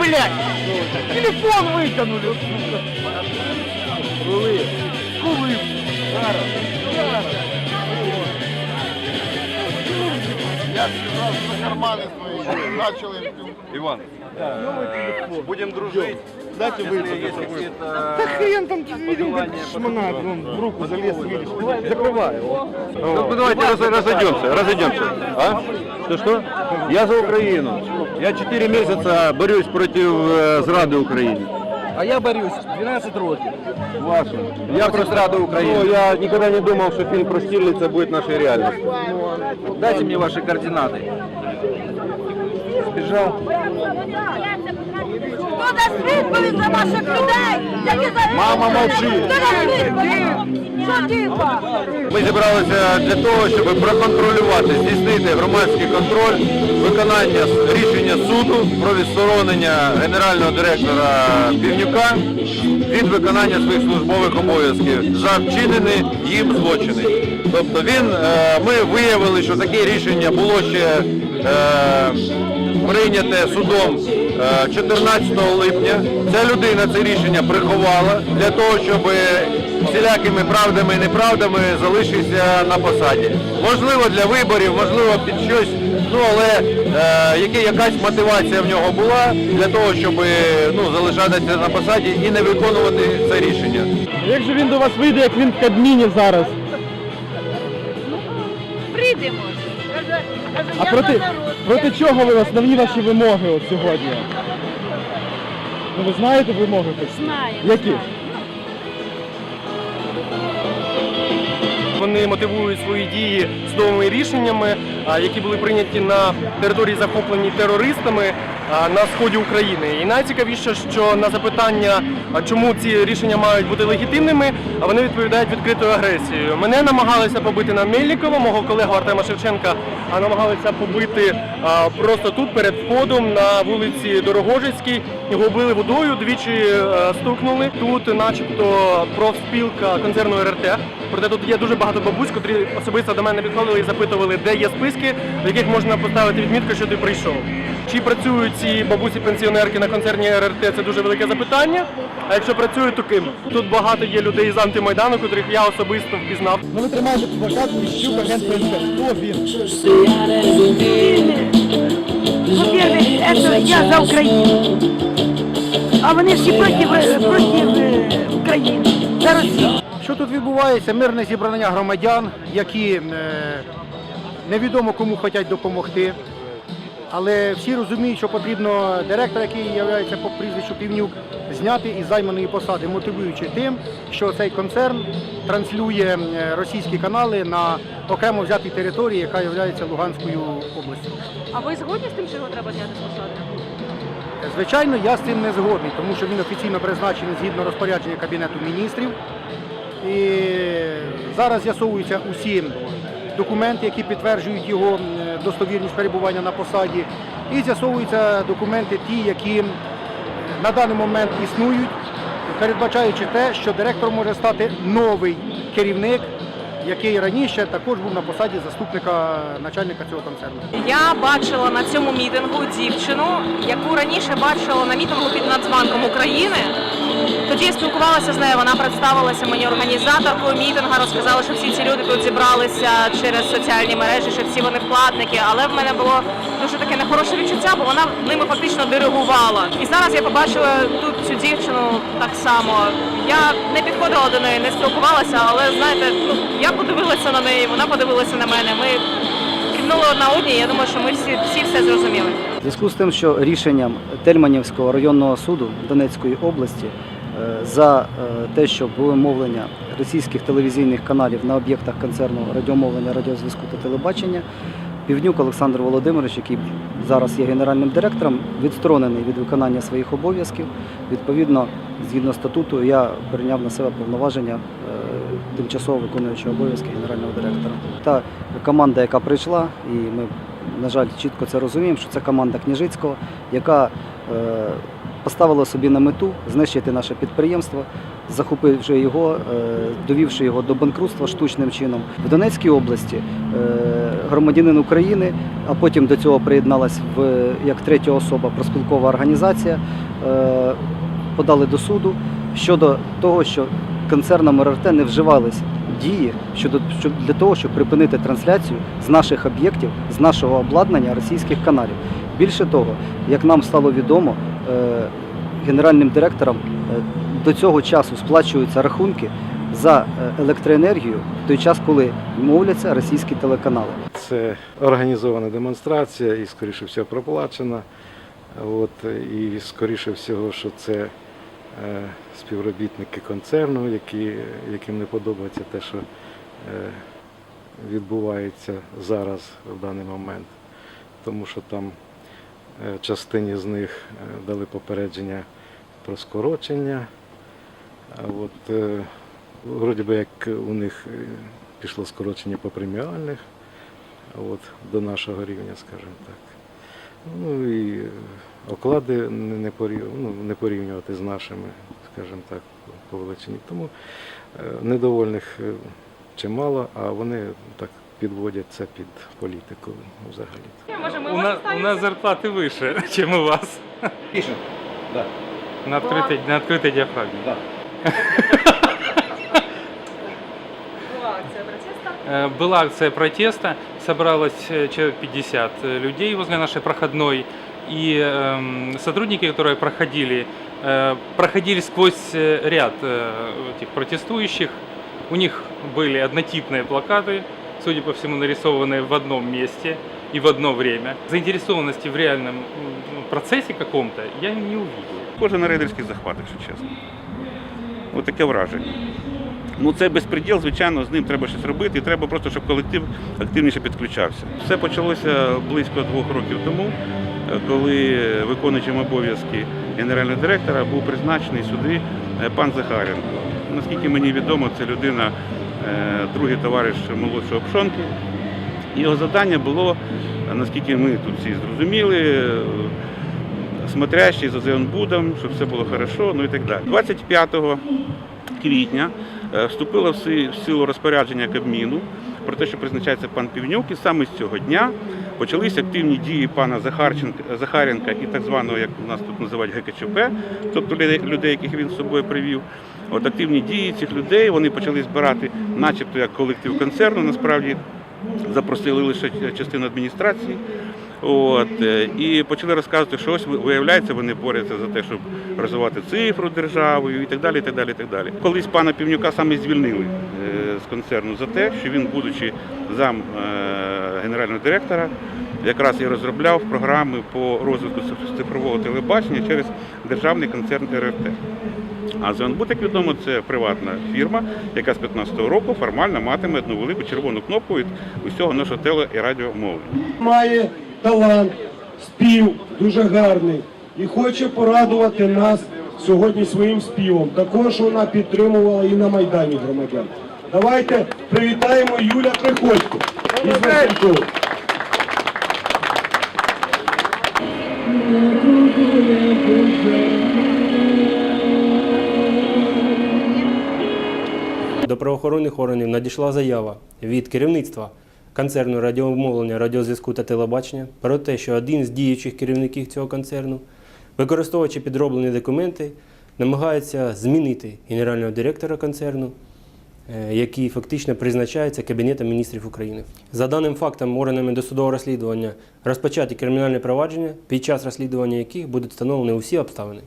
блядь! Телефон вытянули! Рули. Рули. Я сказав, що кармани свої почали. Иван, будем дружить. Дайте есть Да хрен там видел, как пожелания, он в руку залез, видишь. Закрывай его. Ну, давайте разойдемся, разойдемся. А? Что, что? Я за Украину. Я 4 месяца борюсь против э, зрады Украины. А я борюсь 12 років. Вашу. Я просто зраду Украины. Ну, я никогда не думал, что фильм про Штирлица будет нашей реальностью. Дайте мне ваши координаты. Сбежал. Хто дасть відповідь за ваших людей? Мама, мовчи. Ми зібралися для того, щоб проконтролювати, здійснити громадський контроль виконання рішення суду про відсторонення генерального директора Півнюка від виконання своїх службових обов'язків за вчинені їм злочини. Тобто він, е, ми виявили, що таке рішення було ще е, прийняте судом е, 14 липня. Ця людина це рішення приховала для того, щоб всілякими правдами і неправдами залишитися на посаді. Можливо, для виборів, можливо, під щось, ну але е, якась мотивація в нього була для того, щоб ну, залишатися на посаді і не виконувати це рішення. Як же він до вас вийде, як він в Кабміні зараз? Прийдемо. А проти, проти чого ви основні ваші вимоги от сьогодні? Ну ви знаєте вимоги хоч? Знаю. Які? Вони мотивують свої дії судовими рішеннями, а, які були прийняті на території захопленій терористами на сході України. І найцікавіше, що на запитання, чому ці рішення мають бути легітимними, вони відповідають відкритою агресією. Мене намагалися побити на Мельникова, мого колегу Артема Шевченка, намагалися побити просто тут перед входом на вулиці Дорогожицькій. Його били водою, двічі стукнули. Тут, начебто, профспілка концерну РРТ. Проте тут є дуже багато бабусь, котрі особисто до мене підходили і запитували, де є списки, в яких можна поставити відмітку, що ти прийшов. Чи працюють ці бабусі-пенсіонерки на концерні РРТ, це дуже велике запитання. А якщо працюють, то ким? Тут багато є людей з антимайдану, котрих я особисто впізнав. Ви тримаєте плакат Міщук, агент ФСБ. Хто він? Я за Украину. А вони всі проти, проти е, України, за Росію. Що тут відбувається? Мирне зібрання громадян, які е, невідомо кому хочуть допомогти. Але всі розуміють, що потрібно директора, який є по прізвищу Півнюк, зняти із займаної посади, мотивуючи тим, що цей концерн транслює е, російські канали на окремо взятій території, яка є Луганською областю. А ви згодні з тим, що його треба зняти з посади? Звичайно, я з цим не згодний, тому що він офіційно призначений згідно розпорядження Кабінету міністрів. І зараз з'ясовуються усі документи, які підтверджують його достовірність перебування на посаді. І з'ясовуються документи ті, які на даний момент існують, передбачаючи те, що директором може стати новий керівник, який раніше також був на посаді заступника начальника цього концерну. Я бачила на цьому мітингу дівчину, яку раніше бачила на мітингу під Нацбанком України. Тоді я спілкувалася з нею, вона представилася мені організаторкою мітинга, розказала, що всі ці люди тут зібралися через соціальні мережі, що всі вони вкладники. Але в мене було дуже таке нехороше відчуття, бо вона ними фактично диригувала. І зараз я побачила тут цю дівчину так само. Я не підходила до неї, не спілкувалася, але знаєте, ну я подивилася на неї, вона подивилася на мене. Ми кивнули одна одній. Я думаю, що ми всі, всі все зрозуміли. Зв'язку з тим, що рішенням Тельманівського районного суду Донецької області е, за е, те, що було мовлення російських телевізійних каналів на об'єктах концерну радіомовлення, радіозв'язку та телебачення, Півнюк Олександр Володимирович, який зараз є генеральним директором, відсторонений від виконання своїх обов'язків. Відповідно, згідно статуту, я прийняв на себе повноваження е, тимчасово виконуючого обов'язки генерального директора. Та команда, яка прийшла, і ми, на жаль, чітко це розуміємо, що це команда Княжицького, яка е, поставила собі на мету знищити наше підприємство, захопивши його, е, довівши його до банкрутства штучним чином. В Донецькій області е, громадянин України, а потім до цього приєдналась в як третя особа проспілкова організація, подали до суду щодо того, що концерном РРТ не вживались дії щодо щоб для того, щоб припинити трансляцію з наших об'єктів, з нашого обладнання російських каналів. Більше того, як нам стало відомо, е, генеральним директором е, до цього часу сплачуються рахунки за е, електроенергію в той час, коли мовляться російські телеканали. Це організована демонстрація і, скоріше всього, проплачена. От, і скоріше всього, що це співробітники концерну, які, яким не подобається те, що е, відбувається зараз в даний момент. Тому що там е, частині з них е, дали попередження про скорочення. От, е, вроді би як у них е, пішло скорочення по преміальних от, до нашого рівня, скажімо так. Ну і е, оклади не, не, порів, ну, не порівнювати з нашими, скажімо так, по величині. Тому е, недовольних е, чимало, а вони так підводять це під політику взагалі. Може, ми У нас, у нас зарплаты выше, чем у вас. Тише. Да. На открытой, на открытой диафрагме. Да. Була акція протесту. Э, Была акция протеста, собралось э, человек 50 э, людей возле нашей проходной. И эм, сотрудники, которые проходили, э, проходили сквозь э, ряд э, этих протестующих. У них были однотипные плакаты, судя по всему, нарисованные в одном месте и в одно время. Заинтересованности в реальном м, процессе каком-то я не увидел. Схоже на рейдерський захват, якщо чесно. Ось таке враження. Ну це безпреділ, звичайно, з ним треба щось робити, і треба просто, щоб колектив активніше підключався. Все почалося близько двох років тому, е, коли виконуючим обов'язки генерального директора був призначений сюди е, пан Захаренко. Наскільки мені відомо, це людина, е, другий товариш молодшого Пшонки. Його завдання було, наскільки ми тут всі зрозуміли, смотрящий за Зеонбудом, щоб все було хорошо, ну і так далі. 25 квітня е, вступило в силу розпорядження Кабміну про те, що призначається пан Півнюк, і саме з цього дня почалися активні дії пана Захаренка і так званого, як у нас тут називають ГКЧП, тобто людей, яких він з собою привів. От активні дії цих людей вони почали збирати, начебто як колектив концерну, насправді запросили лише частину адміністрації. От, е, і почали розказувати, що ось виявляється, вони борються за те, щоб розвивати цифру державою і так далі. і так далі, і так далі. Колись пана Півнюка саме звільнили е, з концерну за те, що він, будучи зам е, генерального директора, якраз і розробляв програми по розвитку цифрового телебачення через державний концерн РРТ. А Зеонбуд, як відомо, це приватна фірма, яка з 15-го року формально матиме одну велику червону кнопку від усього нашого теле і радіомовлення. має талант, спів дуже гарний і хоче порадувати нас сьогодні своїм співом. Також вона підтримувала і на Майдані громадян. Давайте привітаємо Юля Приходько із Василькова. До правоохоронних органів надійшла заява від керівництва концерну радіомовлення, радіозв'язку та телебачення про те, що один з діючих керівників цього концерну, використовуючи підроблені документи, намагається змінити генерального директора концерну, е, який фактично призначаються Кабінетом міністрів України. За даним фактом, органами досудового розслідування розпочаті кримінальне провадження, під час розслідування яких будуть встановлені усі обставини.